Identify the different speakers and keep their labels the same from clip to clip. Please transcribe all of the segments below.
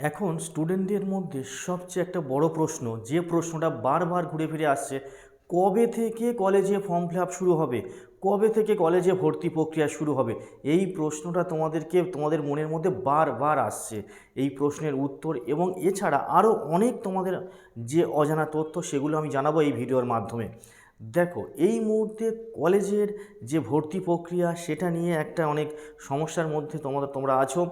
Speaker 1: এখন স্টুডেন্টদের মধ্যে সবচেয়ে একটা বড় প্রশ্ন, যে প্রশ্নটা বারবার ঘুরে ফিরে আসছে, কবে থেকে কলেজে ফর্ম ফিল আপ শুরু হবে? কবে থেকে কলেজে ভর্তি প্রক্রিয়া শুরু হবে? এই প্রশ্নটা তোমাদেরকে, তোমাদের মনের মধ্যে বারবার আসছে। এই প্রশ্নের উত্তর এবং এছাড়া আরও অনেক তোমাদের যে অজানা তথ্য, সেগুলো আমি জানাব এই ভিডিওর মাধ্যমে। দেখো, এই মুহূর্তে কলেজের যে ভর্তি প্রক্রিয়া, সেটা নিয়ে একটা অনেক সমস্যার মধ্যে তোমাদের, তোমরা আছো।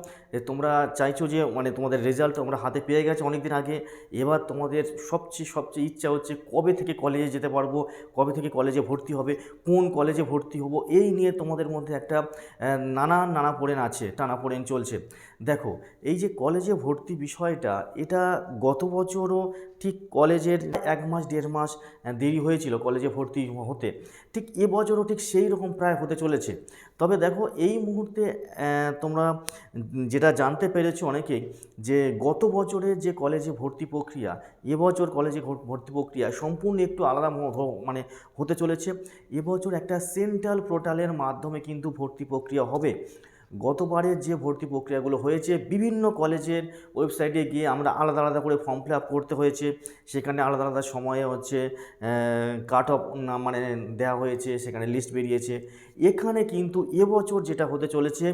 Speaker 1: তোমরা চাইছো যে মানে তোমাদের রেজাল্ট তোমরা হাতে পেয়ে গেছো অনেক দিন আগে। এবার তোমাদের সবচেয়ে সবচেয়ে ইচ্ছা হচ্ছে কবে থেকে কলেজে যেতে পারব, কবে থেকে কলেজে ভর্তি হবে, কোন কলেজে ভর্তি হব, এই নিয়ে তোমাদের মধ্যে একটা নানান নানা পড়েন আছে টানা পড়েন চলছে। দেখো, এই যে কলেজে ভর্তি বিষয়টা, এটা গত বছরও ঠিক কলেজের এক মাস, দেড় মাস দেরি হয়েছিল কলেজে ভর্তি হতে। ঠিক এবছরও ঠিক সেই রকম প্রায় হতে চলেছে। তবে দেখো, এই মুহূর্তে তোমরা যেটা জানতে পেরেছ অনেকেই, যে গত বছরে যে কলেজে ভর্তি প্রক্রিয়া এবছর কলেজে ভর্তি প্রক্রিয়া সম্পূর্ণ একটু আলাদা মানে হতে চলেছে। এবছর একটা সেন্ট্রাল পোর্টালের মাধ্যমে কিন্তু ভর্তি প্রক্রিয়া হবে। গতবারের যে ভর্তি প্রক্রিয়াগুলো হয়েছে, বিভিন্ন কলেজের ওয়েবসাইটে গিয়ে আমরা আলাদা আলাদা করে ফর্ম ফিল আপ করতে হয়েছে। সেখানে আলাদা আলাদা সময়ে হচ্ছে কাট অফ মানে দেওয়া হয়েছে, সেখানে লিস্ট বেরিয়েছে। এখানে কিন্তু এবছর যেটা হতে চলেছে,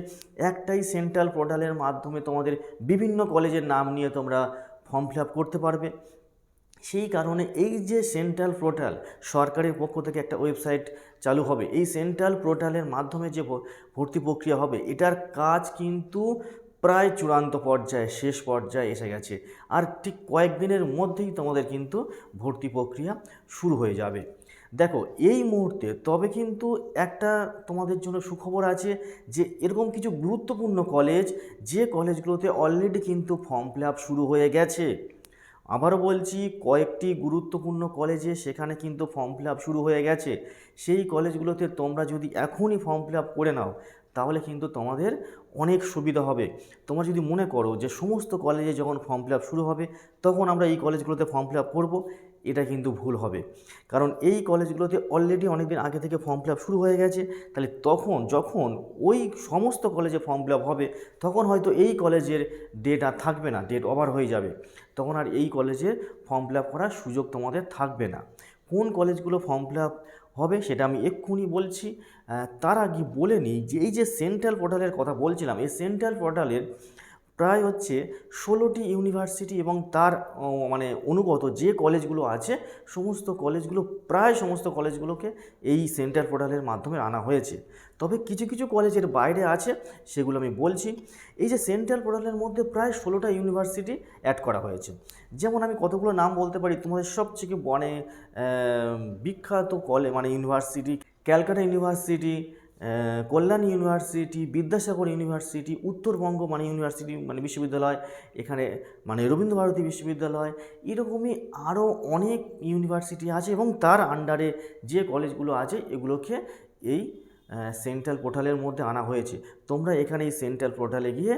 Speaker 1: একটাই সেন্ট্রাল পোর্টালের মাধ্যমে তোমাদের বিভিন্ন কলেজের নাম নিয়ে তোমরা ফর্ম ফিল আপ করতে পারবে। সেই কারণে এই যে সেন্ট্রাল পোর্টাল সরকারের পক্ষ থেকে একটা ওয়েবসাইট চালু হবে, এই সেন্ট্রাল পোর্টালের মাধ্যমে যে ভর্তি প্রক্রিয়া হবে, এটার কাজ কিন্তু প্রায় চূড়ান্ত পর্যায়ে, শেষ পর্যায়ে এসে গেছে। আর ঠিক কয়েকদিনের মধ্যেই তোমাদের কিন্তু ভর্তি প্রক্রিয়া শুরু হয়ে যাবে। দেখো, এই মুহূর্তে তবে কিন্তু একটা তোমাদের জন্য সুখবর আছে যে, এরকম কিছু গুরুত্বপূর্ণ কলেজ যে কলেজগুলোতে অলরেডি কিন্তু ফর্ম ফিল শুরু হয়ে গেছে। আবারও বলছি, কয়েকটি গুরুত্বপূর্ণ কলেজে সেখানে কিন্তু ফর্ম ফিল শুরু হয়ে গেছে। সেই কলেজগুলোতে তোমরা যদি এখনই ফর্ম ফিল করে নাও, তাহলে কিন্তু তোমাদের অনেক সুবিধা হবে। তোমরা যদি মনে করো যে সমস্ত কলেজে যখন ফর্ম ফিল শুরু হবে, তখন আমরা এই কলেজগুলোতে ফর্ম ফিল আপ করব, এটা কিন্তু ভুল হবে। কারণ এই কলেজগুলোতে অলরেডি অনেক দিন আগে থেকে ফর্ম ফিল শুরু হয়ে গেছে, তাহলে তখন, যখন ওই সমস্ত কলেজে ফর্ম ফিল হবে, তখন হয়তো এই কলেজের ডেট আর থাকবে না ডেট ওভার হয়ে যাবে। তখন আর এই কলেজে ফর্ম ফিল করার সুযোগ তোমাদের থাকবে না। কোন কলেজগুলো ফর্ম ফিল হবে সেটা আমি এক্ষুনি বলছি। তার আগে বলে নিই যে এই যে সেন্ট্রাল পোর্টালের কথা বলছিলাম, এই সেন্ট্রাল পোর্টালের প্রায় হচ্ছে ষোলোটি ইউনিভার্সিটি এবং তার মানে অনুগত যে কলেজগুলো আছে, সমস্ত কলেজগুলো, প্রায় সমস্ত কলেজগুলোকে এই সেন্ট্রাল পোর্টালের মাধ্যমে আনা হয়েছে। তবে কিছু কিছু কলেজের বাইরে আছে, সেগুলো আমি বলছি। এই যে সেন্ট্রাল পোর্টালের মধ্যে প্রায় ষোলোটা ইউনিভার্সিটি অ্যাড করা হয়েছে। যেমন আমি কতগুলো নাম বলতে পারি, তোমাদের সবথেকে মানে বিখ্যাত কলে মানে university, Calcutta university Kalyan university, Vidyasagar university, Uttarbanga মানে ইউনিভার্সিটি মানে বিশ্ববিদ্যালয়, এখানে মানে রবীন্দ্রভারতী বিশ্ববিদ্যালয়, এরকমই আরও অনেক ইউনিভার্সিটি আছে এবং তার আন্ডারে যে কলেজগুলো আছে, এগুলোকে এই সেন্ট্রাল পোর্টালের মধ্যে আনা হয়েছে। তোমরা এখানে এই সেন্ট্রাল পোর্টালে গিয়ে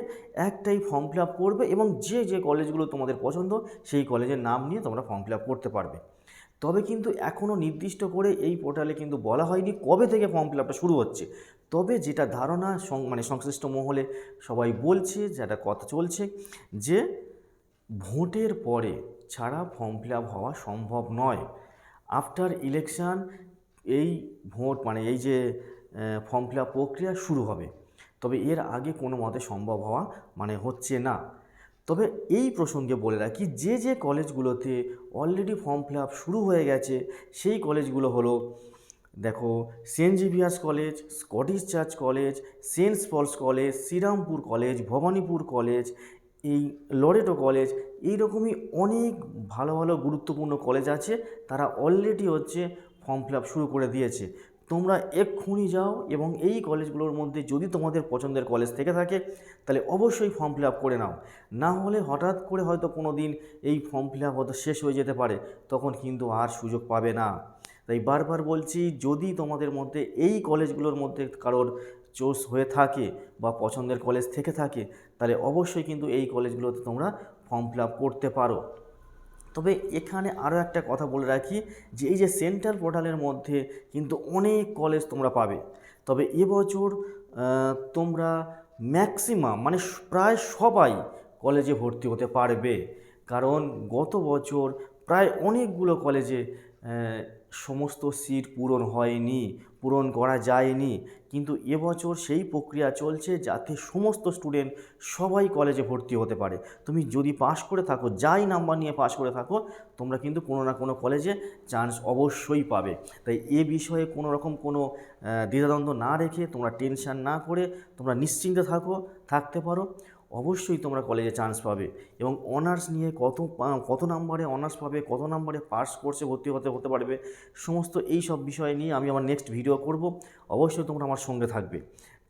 Speaker 1: একটাই ফর্ম ফিল করবে এবং যে যে কলেজগুলো তোমাদের পছন্দ, সেই কলেজের নাম নিয়ে তোমরা ফর্ম ফিল করতে পারবে। তবে কিন্তু এখনও নির্দিষ্ট করে এই পোর্টালে কিন্তু বলা হয়নি কবে থেকে ফর্ম ফিল আপটা শুরু হচ্ছে। তবে যেটা ধারণা মানে সংশ্লিষ্ট মহলে সবাই বলছে, যেটা কথা চলছে, যে ভোটের পরে ছাড়া ফর্ম ফিল আপ হওয়া সম্ভব নয়। আফটার ইলেকশান এই ভোট মানে এই যে ফর্ম ফিল আপ প্রক্রিয়া শুরু হবে। তবে এর আগে কোনো মতে সম্ভব হওয়া মানে হচ্ছে না। তবে এই প্রসঙ্গে বলে রাখি, যে যে কলেজগুলোতে অলরেডি ফর্ম ফিল আপ শুরু হয়ে গেছে, সেই কলেজগুলো হলো, দেখো saint Xavier's college Scottish church college saint Paul's college Serampore college Bhowanipore college এই লরেটো কলেজ এইরকমই অনেক ভালো ভালো গুরুত্বপূর্ণ কলেজ আছে, তারা অলরেডি হচ্ছে ফর্ম ফিল আপ শুরু করে দিয়েছে। তোমরা এক্ষুনি যাও এবং এই কলেজগুলোর মধ্যে যদি তোমাদের পছন্দের কলেজ থেকে থাকে, তাহলে অবশ্যই ফর্ম ফিল আপ করে নাও। না হলে হঠাৎ করে হয়তো কোনো দিন এই ফর্ম ফিল আপ হয়তো শেষ হয়ে যেতে পারে, তখন কিন্তু আর সুযোগ পাবে না। তাই বারবার বলছি, যদি তোমাদের মধ্যে এই কলেজগুলোর মধ্যে কারোর চোস হয়ে থাকে বা পছন্দের কলেজ থেকে থাকে, তাহলে অবশ্যই কিন্তু এই কলেজগুলোতে তোমরা ফর্ম ফিল আপ করতে পারো। তবে এখানে আরও একটা কথা বলে রাখি যে এই যে সেন্ট্রাল পোর্টালের মধ্যে কিন্তু অনেক কলেজ তোমরা পাবে। তবে এবছর তোমরা ম্যাক্সিমাম মানে প্রায় সবাই কলেজে ভর্তি হতে পারবে। কারণ গত বছর প্রায় অনেকগুলো কলেজে সমস্ত সিট পূরণ হয়নি, পূরণ করা যায়নি। কিন্তু এবছর সেই প্রক্রিয়া চলছে যাতে সমস্ত স্টুডেন্ট সবাই কলেজে ভর্তি হতে পারে। তুমি যদি পাশ করে থাকো, যাই নাম্বার নিয়ে পাশ করে থাকো, তোমরা কিন্তু কোনো না কোনো কলেজে চান্স অবশ্যই পাবে। তাই এ বিষয়ে কোনো রকম কোনো দ্বিধাদ্বন্দ্ব না রেখে তোমরা টেনশান না করে তোমরা নিশ্চিন্তে থাকো, থাকতে পারো। অবশ্যই তোমরা কলেজে চান্স পাবে। এবং অনার্স নিয়ে কত কত নাম্বারে অনার্স পাবে, কত নাম্বারে পাস কোর্সে ভর্তি হতে হতে পারবে, সমস্ত এই সব বিষয় নিয়ে আমি আমার নেক্সট ভিডিও করব। অবশ্যই তোমরা আমার সঙ্গে থাকবে।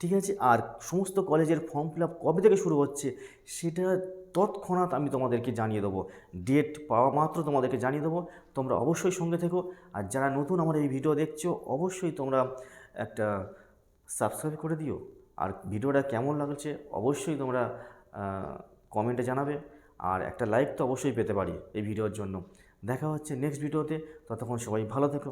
Speaker 1: ঠিক আছে? আর সমস্ত কলেজের ফর্ম ফিল কবে থেকে শুরু হচ্ছে, সেটা তৎক্ষণাৎ আমি তোমাদেরকে জানিয়ে দেবো। ডেট পাওয়া মাত্র তোমাদেরকে জানিয়ে দেবো। তোমরা অবশ্যই সঙ্গে থেকো। আর যারা নতুন আমার এই ভিডিও দেখছ, অবশ্যই তোমরা একটা সাবস্ক্রাইব করে দিও। আর ভিডিওটা কেমন লাগছে অবশ্যই তোমরা কমেন্টে জানাবে। আর একটা লাইক তো অবশ্যই পেতে পারি এই ভিডিওর জন্য। দেখা হচ্ছে নেক্সট ভিডিওতে ততক্ষণ সবাই ভালো থেকো।